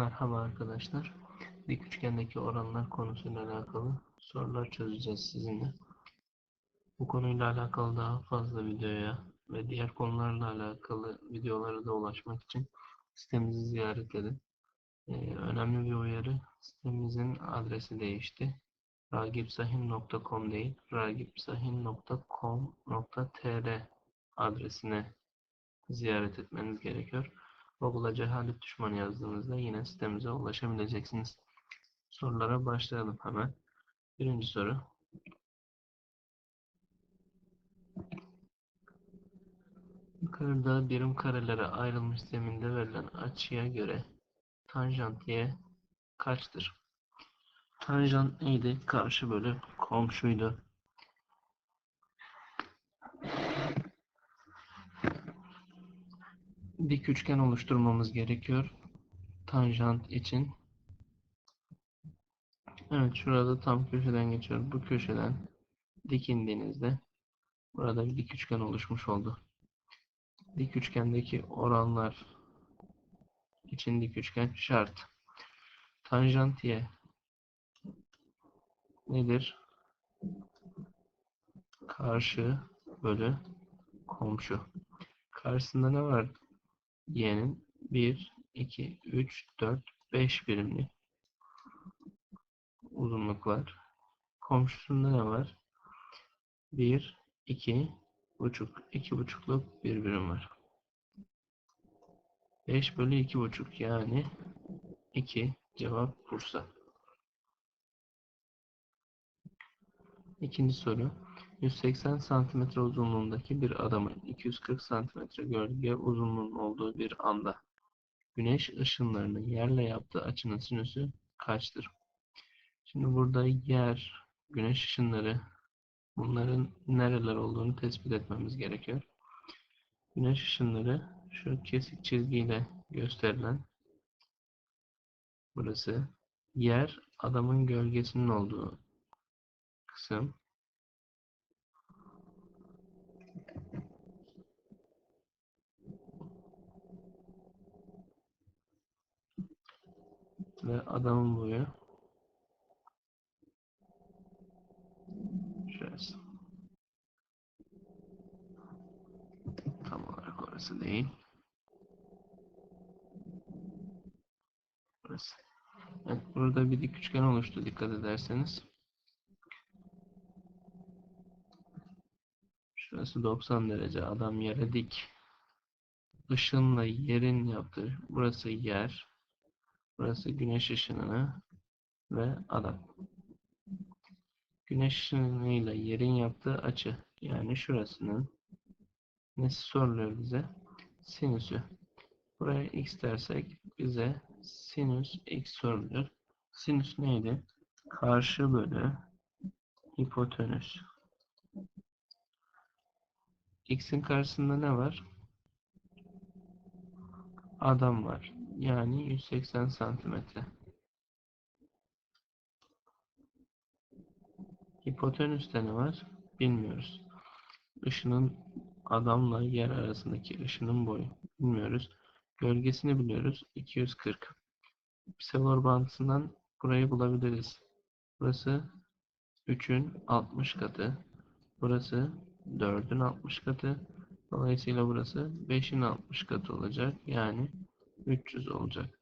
Merhaba arkadaşlar. Dik üçgendeki oranlar konusuyla alakalı sorular çözeceğiz sizinle. Bu konuyla alakalı daha fazla videoya ve diğer konularla alakalı videolara da ulaşmak için sitemizi ziyaret edin. Ee, önemli bir uyarı. Sitemizin adresi değişti. ragipsahin.com değil, ragipsahin.com.tr adresine ziyaret etmeniz gerekiyor. Google'a cehalet düşmanı yazdığınızda yine sitemize ulaşabileceksiniz. Sorulara başlayalım hemen. Birinci soru. Yukarıda birim karelere ayrılmış zeminde verilen açıya göre tanjant y kaçtır? Tanjant neydi? Karşı bölü komşuydu. Dik üçgen oluşturmamız gerekiyor. Tanjant için. Evet şurada tam köşeden geçiyor. Bu köşeden dik indiğinizde burada bir dik üçgen oluşmuş oldu. Dik üçgendeki oranlar için dik üçgen şart. Tanjant y nedir? Karşı bölü komşu. Karşısında ne var? Y'nin 1, 2, 3, 4, 5 birimlik uzunluk var. Komşusunda ne var? 1, 2, buçuk, 2 buçukluk bir birim var. 5 bölü 2 buçuk yani 2 cevap Bursa. İkinci soru. 180 cm uzunluğundaki bir adamın 240 cm gölge uzunluğunun olduğu bir anda güneş ışınlarının yerle yaptığı açının sinüsü kaçtır? Şimdi burada yer, güneş ışınları bunların nereler olduğunu tespit etmemiz gerekiyor. Güneş ışınları şu kesik çizgiyle gösterilen burası yer adamın gölgesinin olduğu kısım ve adamın boyu şurası. Tam olarak orası değil. Burası. Evet, burada bir dik üçgen oluştu dikkat ederseniz. Şurası 90 derece. Adam yere dik. Işınla yerin yaptığı burası yer. Burası güneş ışınını ve adam. Güneş ışınıyla yerin yaptığı açı. Yani şurasının nesi soruluyor bize? Sinüsü. Buraya x dersek bize sinüs x soruluyor. Sinüs neydi? Karşı bölü hipotenüs. X'in karşısında ne var? Adam var. Yani 180 santimetre. Hipotenüste ne var? Bilmiyoruz. Işının adamla yer arasındaki ışının boyu. Bilmiyoruz. Gölgesini biliyoruz. 240. Pisagor bağıntısından burayı bulabiliriz. Burası 3'ün 60 katı. Burası 4'ün 60 katı. Dolayısıyla burası 5'in 60 katı olacak. Yani 300 olacak.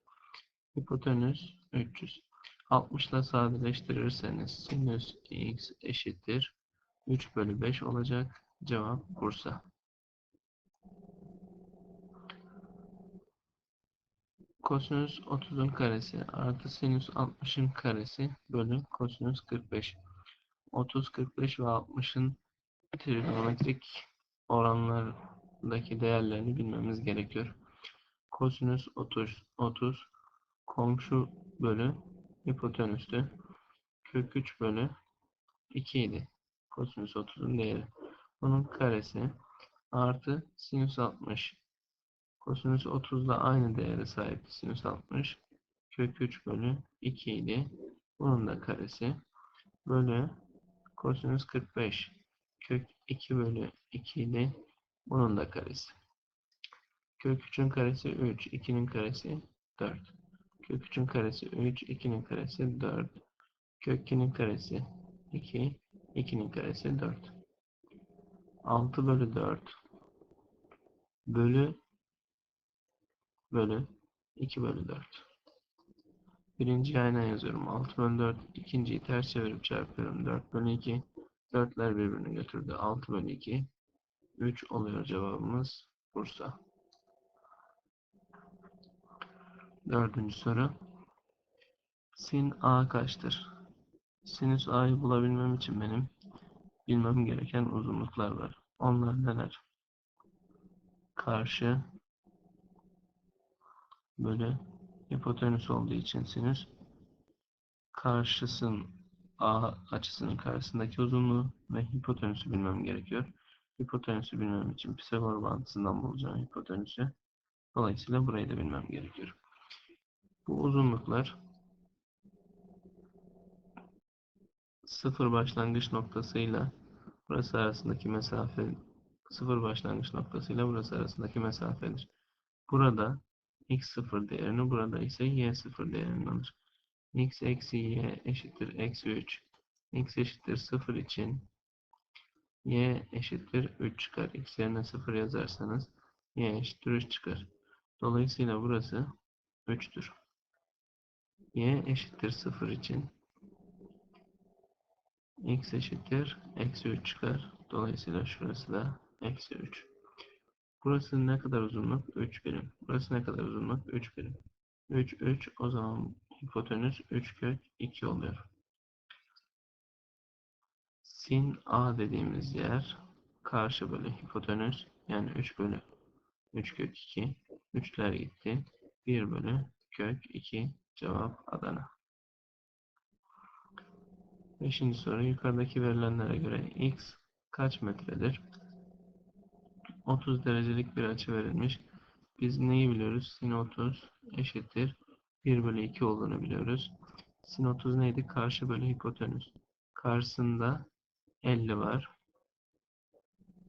Hipotenüs 300. 60 ile sadeleştirirseniz sinüs x eşittir. 3 bölü 5 olacak. Cevap Bursa. Kosinüs 30'un karesi artı sinüs 60'ın karesi bölü kosinüs 45. 30, 45 ve 60'ın trigonometrik oranlardaki değerlerini bilmemiz gerekiyor. Kosinüs 30, 30 komşu bölü hipotenüstü. Kök 3 bölü 2 idi. Kosinüs 30'un değeri. Bunun karesi artı sinüs 60. Kosinüs 30 ile aynı değere sahip sinüs 60. Kök 3 bölü 2 idi. Bunun da karesi bölü kosinüs 45. Kök 2 bölü 2 idi. Bunun da karesi. Kök 3'ün karesi 3. 2'nin karesi 4. Kök 3'ün karesi 3, 2'nin karesi 4. Kök 2'nin karesi 2, 2'nin karesi 4. 6 bölü 4 bölü bölü 2 bölü 4. Birinci aynen yazıyorum. 6 bölü 4. İkinciyi ters çevirip çarpıyorum. 4 bölü 2. 4'ler birbirini götürdü. 6 bölü 2. 3 oluyor cevabımız Bursa. Dördüncü soru. Sin A kaçtır? Sinüs A'yı bulabilmem için benim bilmem gereken uzunluklar var. Onlar neler? Karşı bölü hipotenüs olduğu için sinüs karşısın A açısının karşısındaki uzunluğu ve hipotenüsü bilmem gerekiyor. Hipotenüsü bilmem için Pisagor bağıntısından bulacağım hipotenüsü. Dolayısıyla burayı da bilmem gerekiyor. Bu uzunluklar sıfır başlangıç noktasıyla burası arasındaki mesafe sıfır başlangıç noktasıyla burası arasındaki mesafedir. Burada x0 değerini burada ise y0 değerini alır. x eksi y eşittir eksi 3 x eşittir 0 için y eşittir 3 çıkar. x yerine 0 yazarsanız y eşittir 3 çıkar. Dolayısıyla burası 3'tür. Y eşittir 0 için x eşittir eksi 3 çıkar. Dolayısıyla şurası da eksi 3. Burası ne kadar uzunluk? 3 birim. Burası ne kadar uzunluk? 3 birim. 3, 3. O zaman hipotenüs 3 kök 2 oluyor. Sin A dediğimiz yer karşı bölü hipotenüs yani 3 bölü 3 kök 2. 3'ler gitti. 1 bölü kök 2 cevap Adana. Beşinci soru yukarıdaki verilenlere göre x kaç metredir? 30 derecelik bir açı verilmiş. Biz neyi biliyoruz? Sin 30 eşittir 1 bölü 2 olduğunu biliyoruz. Sin 30 neydi? Karşı bölü hipotenüs. Karşısında 50 var.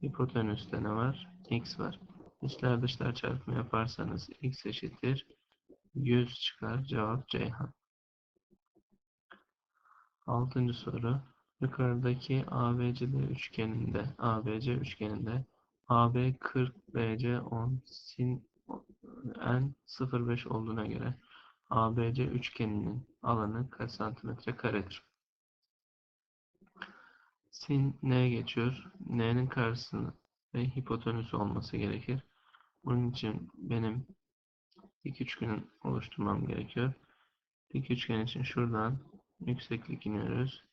Hipotenüste ne var? X var. İçler dışlar çarpımı yaparsanız x eşittir 100 çıkar. Cevap Ceyhan. Altıncı soru. Yukarıdaki ABCD üçgeninde ABC üçgeninde AB 40 BC 10 sin n 0,5 olduğuna göre ABC üçgeninin alanı kaç santimetre karedir? Sin n'ye geçiyor. N'nin karşısını ve hipotenüs olması gerekir. Bunun için benim dik üçgenin oluşturmam gerekiyor. Dik üçgen için şuradan yükseklik iniyoruz.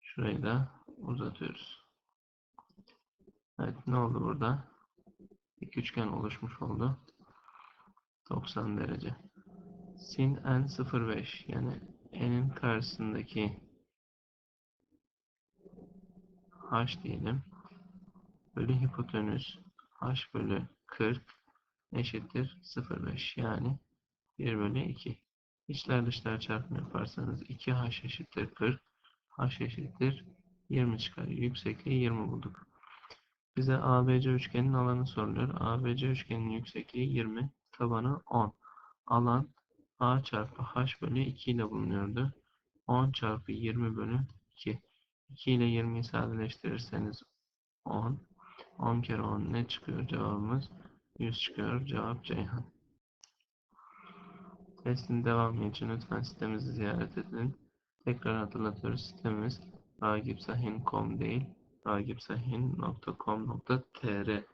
Şurayı da uzatıyoruz. Evet ne oldu burada? İki üçgen oluşmuş oldu. 90 derece. Sin n 0,5 yani n'in karşısındaki h diyelim. Bölü hipotenüs h bölü 40 eşittir 0,5 yani 1 bölü 2. İçler dışlar çarpımı yaparsanız 2h eşittir 40 h eşittir 20 çıkar. Yüksekliği 20 bulduk. Bize ABC üçgenin alanı soruluyor. ABC üçgenin yüksekliği 20, tabanı 10. Alan A çarpı H bölü 2 ile bulunuyordu. 10 çarpı 20 bölü 2. 2 ile 20'yi sadeleştirirseniz 10. 10 kere 10 ne çıkıyor cevabımız? 100 çıkıyor. Cevap Ceyhan. Testin devamı için lütfen sitemizi ziyaret edin. Tekrar hatırlatıyoruz. Sitemiz ragipsahin.com değil, ragipsahin.com.tr